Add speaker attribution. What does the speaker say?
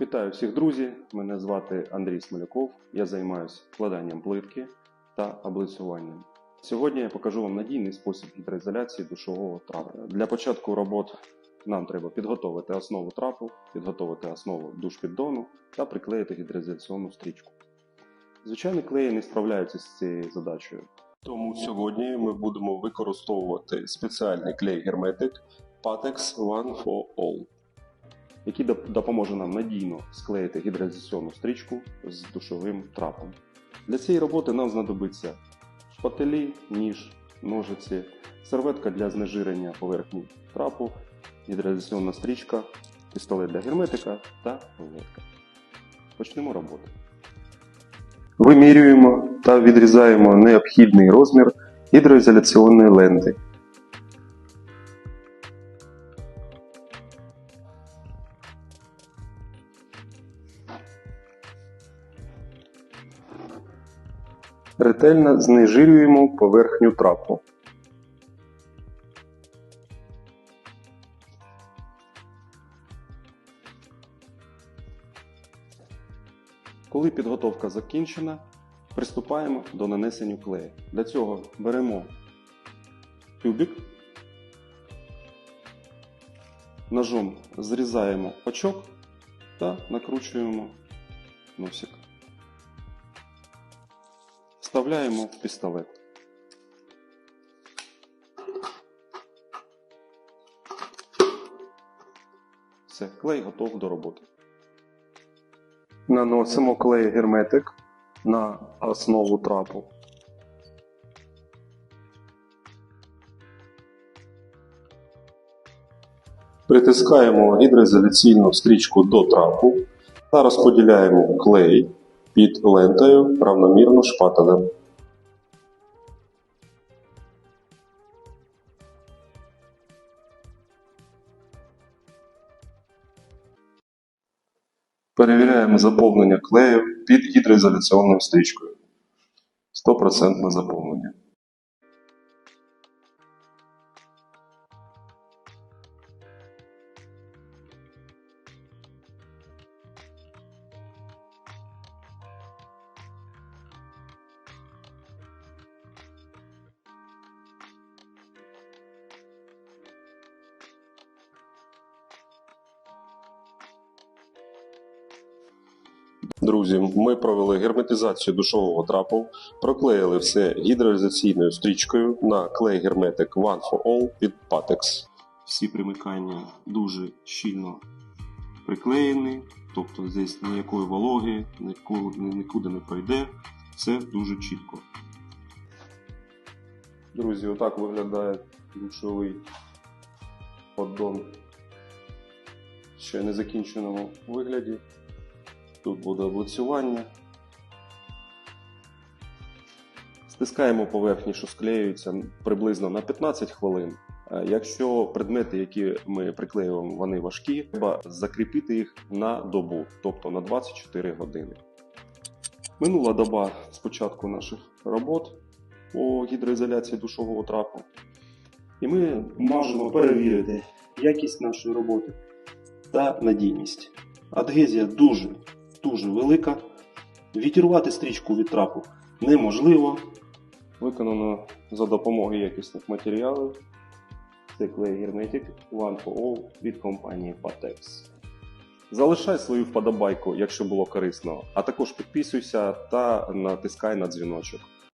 Speaker 1: Вітаю всіх друзі! Мене звати Андрій Смоляков. Я займаюся вкладанням плитки та облицюванням. Сьогодні я покажу вам надійний спосіб гідроізоляції душового трапу. Для початку робот нам треба підготовити основу трапу, підготовити основу душ-піддону та приклеїти гідроізоляційну стрічку. Звичайно, клеї не справляються з цією задачею. Тому сьогодні ми будемо використовувати спеціальний клей герметик Patex One for All який допоможе нам надійно склеїти гідроізоляційну стрічку з душовим трапом. Для цієї роботи нам знадобиться шпателі, ніж, ножиці, серветка для знежирення поверхні трапу, гідроізоляційна стрічка, пістолет для герметика та рулетка. Почнемо роботу. Вимірюємо та відрізаємо необхідний розмір гідроізоляційної ленти. Ретельно знежирюємо поверхню трапу. Коли підготовка закінчена, приступаємо до нанесення клею. Для цього беремо тюбик, ножом зрізаємо пачок та накручуємо носик. Вставляємо в пістолет. Все, клей готов до роботи. Наносимо клей герметик на основу трапу. Притискаємо гідроізоляційну стрічку до трапу та розподіляємо клей під лентою равномірно шпателем. Перевіряємо заповнення клею під гідроізоляційною стрічкою. 100% заповнення. Друзі, ми провели герметизацію душового трапу, проклеїли все гідроізоляційною стрічкою на клей герметик One for All від Patex. Всі примикання дуже щільно приклеєні, тобто здесь ніякої вологи нікуди, нікуди не пройде. Все дуже чітко. Друзі, отак виглядає душовий поддон ще не закінченому вигляді. Тут буде облицювання. Стискаємо поверхні, що склеюються приблизно на 15 хвилин. Е, Якщо предмети, які ми приклеюємо, вони важкі, треба закріпити їх на добу, тобто на 24 години. Минула доба з початку наших робот по гідроізоляції душового трапу. І ми можемо перевірити якість нашої роботи та надійність. Адгезія дуже дуже велика. Відірвати стрічку від трапу неможливо. Виконано за допомогою якісних матеріалів. Це клей Hermetic One for All від компанії Patex. Залишай свою вподобайку, якщо було корисно, а також підписуйся та натискай на дзвіночок.